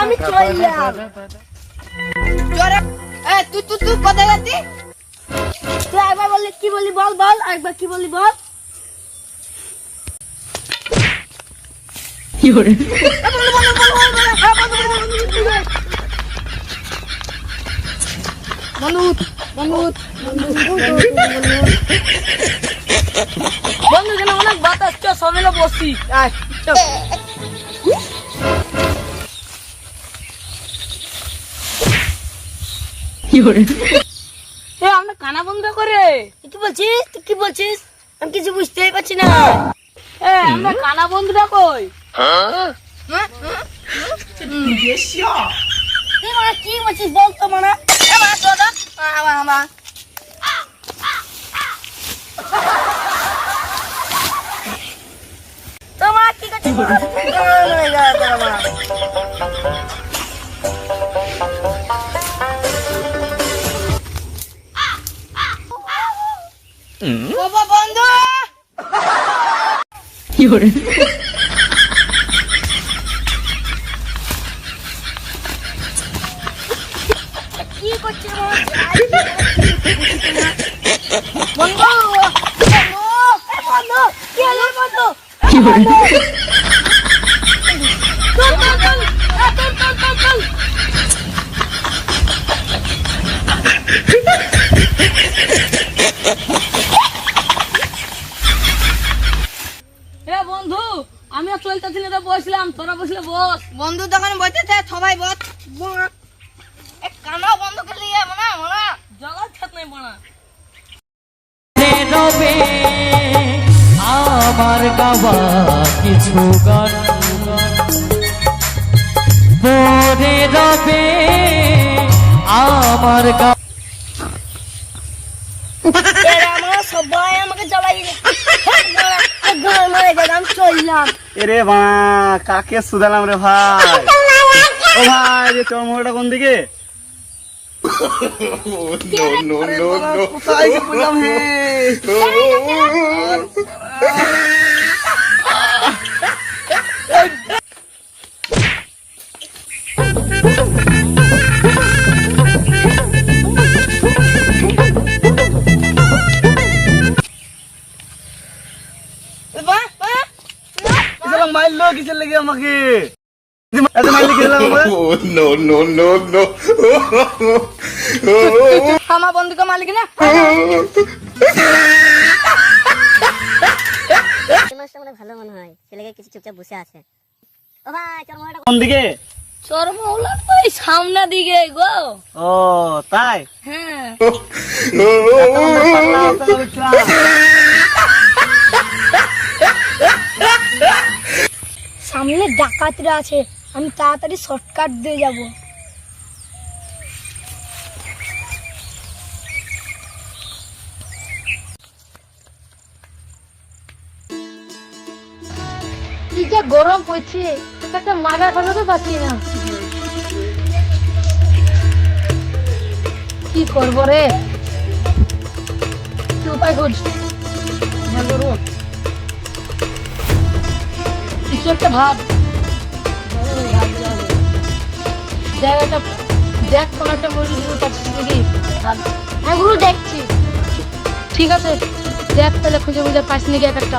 আমি চললাম তুই তুই তুই একবার বললি কি বলি বল বল একবার কি বলি বল অনেক বাতাস মিলে আয় এ আমরা কানা বন্ধ করে। কি বলছিস? তুই কি বলছিস? আমি কিছু বুঝতেই পারছি না। এ আমরা কানা বন্ধুটা কই? মানে কি বলছিস বল তো মানে আমার দাদা আমার আমার তোমার কি বন্ধু! কি করছিস বন্ধু বন্ধু! কি হলো? বন্ধু! চল চল চল এ, চল চল চল চল বন্ধু আমি চলতেছি না বসলাম। তোরা বসলে বস। বন্ধু দোকানে বসেছে সবাই বস। মনে মনে। জগৎ খেত নাই বানা রবে আমার গাওয়া কিছু গান। পরে রবে আমার গা সবাই আমাকে জ্বালাই এরে মা কাকে সুদালাম রে ভাই? ও ভাই যে চর্মটা কোন দিকে? মারলো কিসের লেগে আমাকে? এত মারলি কিসের লাগে আমাকে? no, no, no, no. আমার বন্ধুকে মালিক না? মাছটা হয় ভালো মনে হয় ছেলেকে কিছু চুপচাপ বসে আছে ও ভাই চল মনে কোন দিকে চরমৌলা তো এই সামনে দিকে গো ও তাই হ্যাঁ সামনে ডাকাতরা আছে আমি তাড়াতাড়ি শর্টকাট দিয়ে যাব। কি যে গরম পড়ছে একটা মাগা কথা তো পাচ্ছি না। কি করব রে? কি উপায় করছি কিছু একটা ভাব। দেখ কোন একটা মসজিদ পাচ্ছিস নাকি হ্যাঁ দেখছি। ঠিক আছে দেখ তাহলে খুঁজে খুঁজে পাস নাকি এক একটা।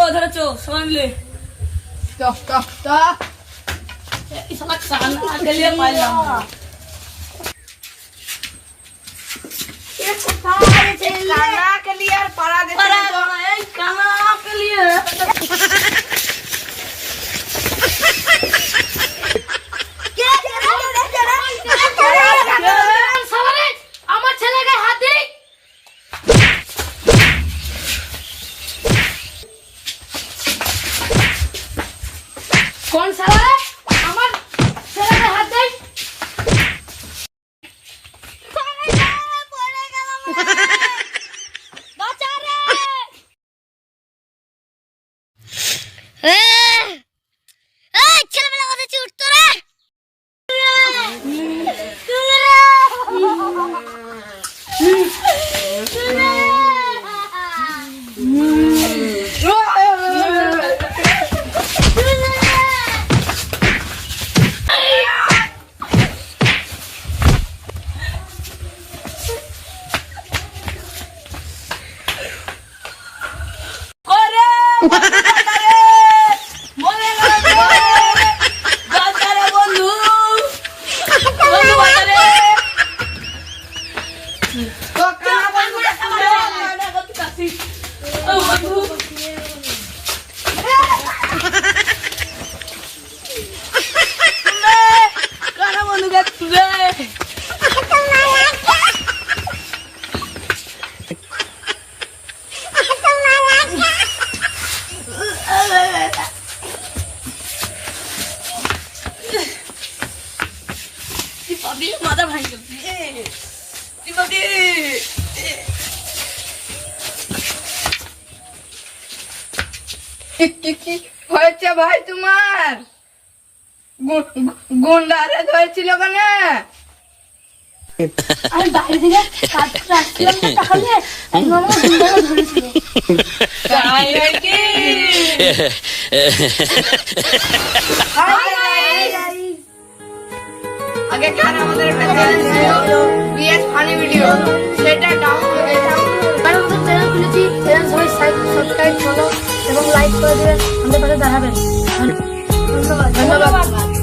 চিৎকার করছে চো ওধারে চো সবাই মিলে টক টক টক এই শালা কানা গেলিয়ে পাইলাম না। কানা के लिए और पड़ा दे পারা বাবা, এই কোন সালা পাবি মাথা ভাঙি তুই পাবি কি কি হয়েছে ভাই তোমার গুন্ডারে ধরেছিল কেন? আমি বাইরে থেকে আসছিলাম তাহলে? আমার গুন্ডারে ধরেছিল তাই নাকি আগে কার আমাদের একটা চ্যানেল ছিল বিএস ফানি ভিডিও সেটা ডাউনলোড কারণ আমাদের চ্যানেল খুলেছি চ্যানেল সবাই সাবস্ক্রাইব ফলো এবং লাইক করে দেবেন আমাদের পাশে দাঁড়াবেন। ধন্যবাদ। ধন্যবাদ।